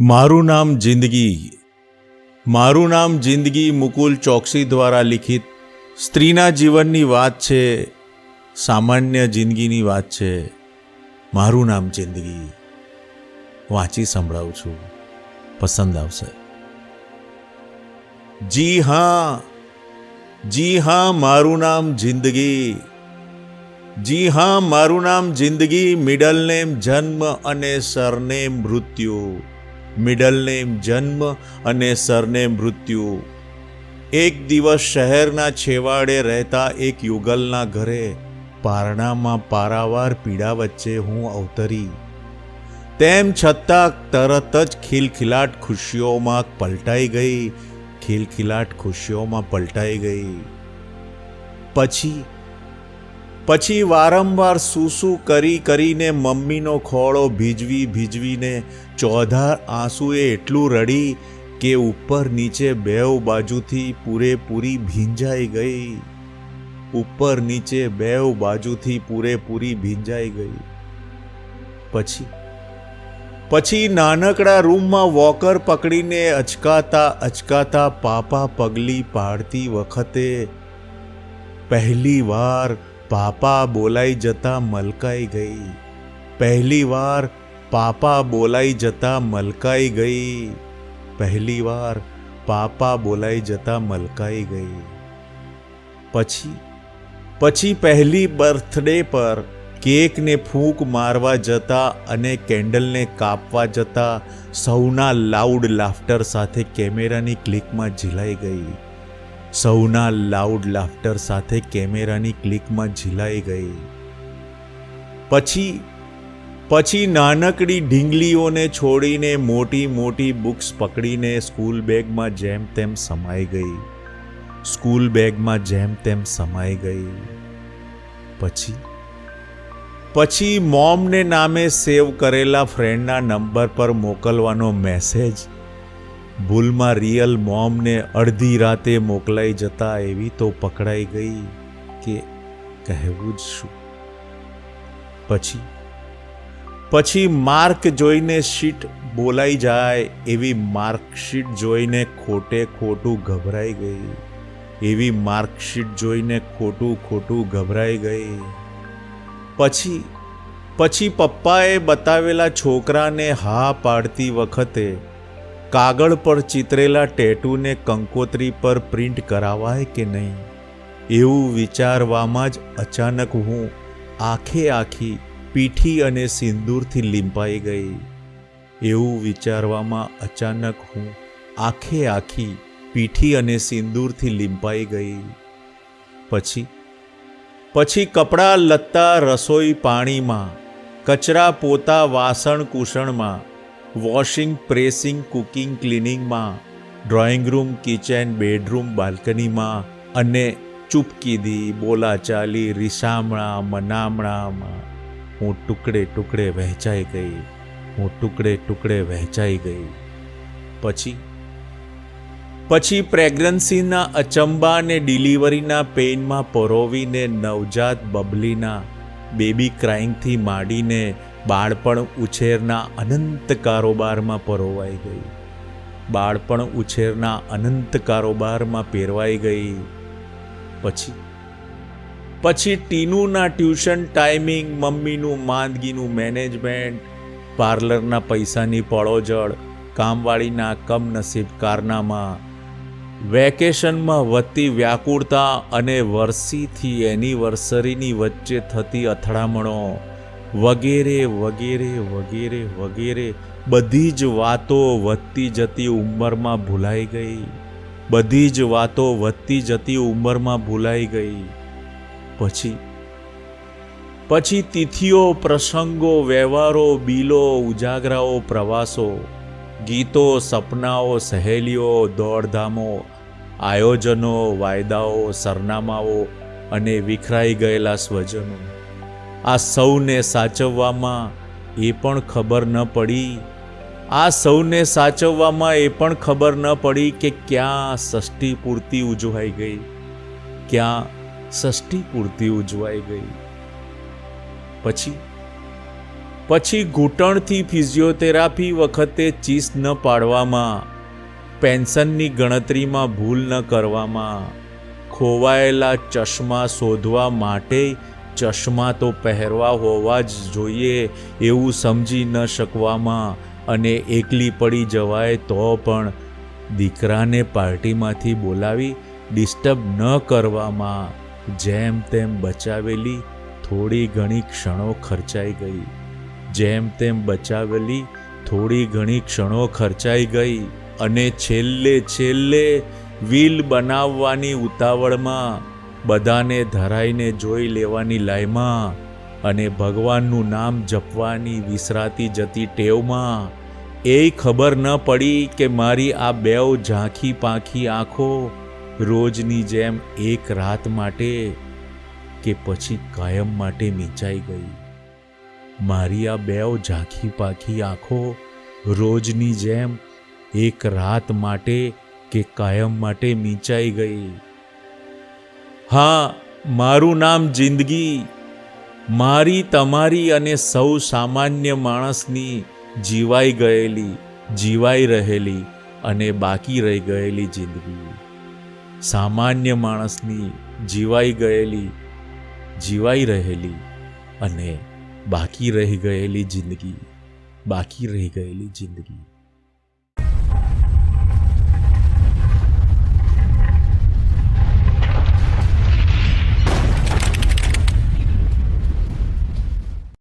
મારું નામ જિંદગી. મારું નામ જિંદગી મુકુલ ચોકસી દ્વારા લિખિત સ્ત્રીના જીવનની વાત છે, સામાન્ય જિંદગીની વાત છે. મારું નામ જિંદગી. વાંચી સંભળાવું છું. પસંદ આવશે. જી હા જી હા, મારું નામ જિંદગી. જી હા, મારું નામ જિંદગી, મિડલ નેમ જન્મ અને સરનેમ મૃત્યુ. મિડલ નેમ જન્મ અને સરનેમ મૃત્યુ. એક દિવસ શહેરના છેવાડે રહેતા એક યુગલના ઘરે પારણામાં પારાવાર પીડા વચ્ચે હું અવતરી. તેમ છતાં તરત જ ખિલખિલાટ ખુશીઓમાં પલટાઈ ગઈ. ખિલખિલાટ ખુશીઓમાં પલટાઈ ગઈ. પછી પછી વારંવાર સૂસુ કરી કરીને મમ્મીનો ખોળો ભીજવી ભીજવીને ચોધાર આંસુએ એટલું રડી કે ઉપર નીચે બેવ બાજુથી પૂરેપૂરી ભીંજાઈ ગઈ. ઉપર નીચે બેવ બાજુથી પૂરેપૂરી ભીંજાઈ ગઈ. પછી? પછી નાનકડા રૂમમાં વોકર પકડીને અચકાતા અચકાતા પાપા પગલી પાડતી વખતે પહેલી વાર પાપા બોલાઈ જતા મલકાઈ ગઈ. પહેલી વાર પાપા બોલાઈ જતા મલકાઈ ગઈ. પહેલી વાર પાપા બોલાઈ જતા મલકાઈ ગઈ. પછી પછી પહેલી બર્થડે પર કેકને ફૂંક મારવા જતા અને કેન્ડલને કાપવા જતા સૌના લાઉડ લાફ્ટર સાથે કેમેરાની ક્લિકમાં ઝીલાઈ ગઈ. સૌના લાઉડ લાફ્ટર સાથે કેમેરાની ક્લિકમાં ઝીલાઈ ગઈ. પછી પછી નાનકડી ઢીંગલીઓને છોડીને મોટી મોટી બુક્સ પકડીને સ્કૂલ બેગમાં જેમ તેમ સમાઈ ગઈ. સ્કૂલ બેગમાં જેમ તેમ સમાઈ ગઈ. પછી પછી મોમને નામે સેવ કરેલા ફ્રેન્ડના નંબર પર મોકલવાનો મેસેજ ભૂલમાં રિયલ મોમને અડધી રાતે મોકલાઈ જતા એવી તો પકડાઈ ગઈ કે કહેવું જ શું. પછી પછી માર્ક જોઈને શીટ બોલાઈ જાય એવી માર્કશીટ જોઈને ખોટે ખોટું ગભરાઈ ગઈ. એવી માર્કશીટ જોઈને ખોટું ખોટું ગભરાઈ ગઈ. પછી પછી પપ્પાએ બતાવેલા છોકરાને હા પાડતી વખતે કાગળ પર ચિતરેલા ટેટુને કંકોત્રી પર પ્રિન્ટ કરાવાય કે નહીં? એવું વિચારવામાં જ અચાનક હું આખે આખી પીઠી અને સિંદૂરથી લીંપાઈ ગઈ. એવું વિચારવામાં અચાનક હું આખે આખી પીઠી અને સિંદૂરથી લીંપાઈ ગઈ. પછી? પછી કપડાં લત્તા રસોઈ પાણીમાં, કચરા પોતા વાસણ કુસણમાં વોશિંગ પ્રેસિંગ કુકિંગ ક્લિનિંગમાં ડ્રોઈંગ રૂમ કિચન બેડરૂમ બાલ્કનીમાં અને ચૂપકીદી બોલાચાલી, રીસામણા, મનામણામાં હું ટુકડે ટુકડે વહેંચાઈ ગઈ. હું ટુકડે ટુકડે વહેંચાઈ ગઈ. પછી? પછી પ્રેગ્નન્સીના અચંબા અને ડિલિવરીના પેઇનમાં પરોવીને નવજાત બબલીના બેબી ક્રાઇંગથી માંડીને બાળપણ ઉછેરના અનંત કારોબારમાં પરોવાઈ ગઈ બાળપણ ઉછેરના અનંત કારોબારમાં પેરવાઈ ગઈ. પછી? પછી ટીનુના ટ્યુશન ટાઈમિંગ, મમ્મીનું માંદગીનું મેનેજમેન્ટ, પાર્લરના પૈસાની પળોજળ, કામવાળીના કમનસીબ કારનામાં, વેકેશનમાં વધતી વ્યાકુળતા અને વર્ષીથી એનિવર્સરીની વચ્ચે થતી અથડામણો વગેરે વગેરે વગેરે વગેરે. બધી જ વાતો વધતી જતી ઉંમરમાં ભૂલાઈ ગઈ. બધી જ વાતો વધતી જતી ઉંમરમાં ભૂલાઈ ગઈ. પછી? પછી તિથિઓ, પ્રસંગો, વ્યવહારો, બિલો, ઉજાગરાઓ, પ્રવાસો, ગીતો, સપનાઓ, સહેલીઓ, દોડધામો, આયોજનો, વાયદાઓ, સરનામાઓ અને વિખરાઈ ગયેલા સ્વજનો. આ સૌને સાચવવામાં એ પણ ખબર ન પડી. આ સૌને સાચવવામાં એ પણ ખબર ન પડી કે ક્યાં ષષ્ઠી પૂર્તિ ઉજવાઈ ગઈ. ક્યાં ષષ્ઠી પૂર્તિ ઉજવાઈ ગઈ. પછી? પછી ઘૂંટણથી ફિઝિયોથેરાપી વખતે ચીસ ન પાડવામાં, પેન્શનની ગણતરીમાં ભૂલ ન કરવામાં, ખોવાયેલા ચશ્મા શોધવા માટે ચશ્મા તો પહેરવા હોવા જ જોઈએ, એવું સમજી ન શકવામાં અને એકલી પડી જવાય તો પણ. દીકરાને પાર્ટીમાંથી બોલાવી ડિસ્ટર્બ ન કરવામાં, જેમ તેમ બચાવેલી થોડી ઘણી ક્ષણો ખર્ચાઈ ગઈ. જેમ તેમ બચાવેલી થોડી ઘણી ક્ષણો ખર્ચાઈ ગઈ અને છેલ્લે છેલ્લે વ્હીલ બનાવવાની ઉતાવળમાં બધાને ધરાઈને જોઈ લેવાની લાયમાં અને ભગવાનનું નામ જપવાની વિસરાતી જતી ટેવમાં. એ ખબર ન પડી કે મારી આ બેવ ઝાંખી પાંખી આંખો રોજની જેમ એક રાત માટે કે પછી કાયમ માટે મીંચાઈ ગઈ. મારી આ બેવ ઝાંખી પાખી આંખો રોજની જેમ એક રાત માટે કે કાયમ માટે મીંચાઈ ગઈ. હા, મારું નામ જિંદગી. મારી, તમારી અને સૌ સામાન્ય માણસની જીવાઈ ગયેલી, જીવાઈ રહેલી અને બાકી રહી ગયેલી જિંદગી. સામાન્ય માણસની જીવાઈ ગયેલી, જીવાઈ રહેલી અને બાકી રહી ગયેલી જિંદગી. બાકી રહી ગયેલી જિંદગી.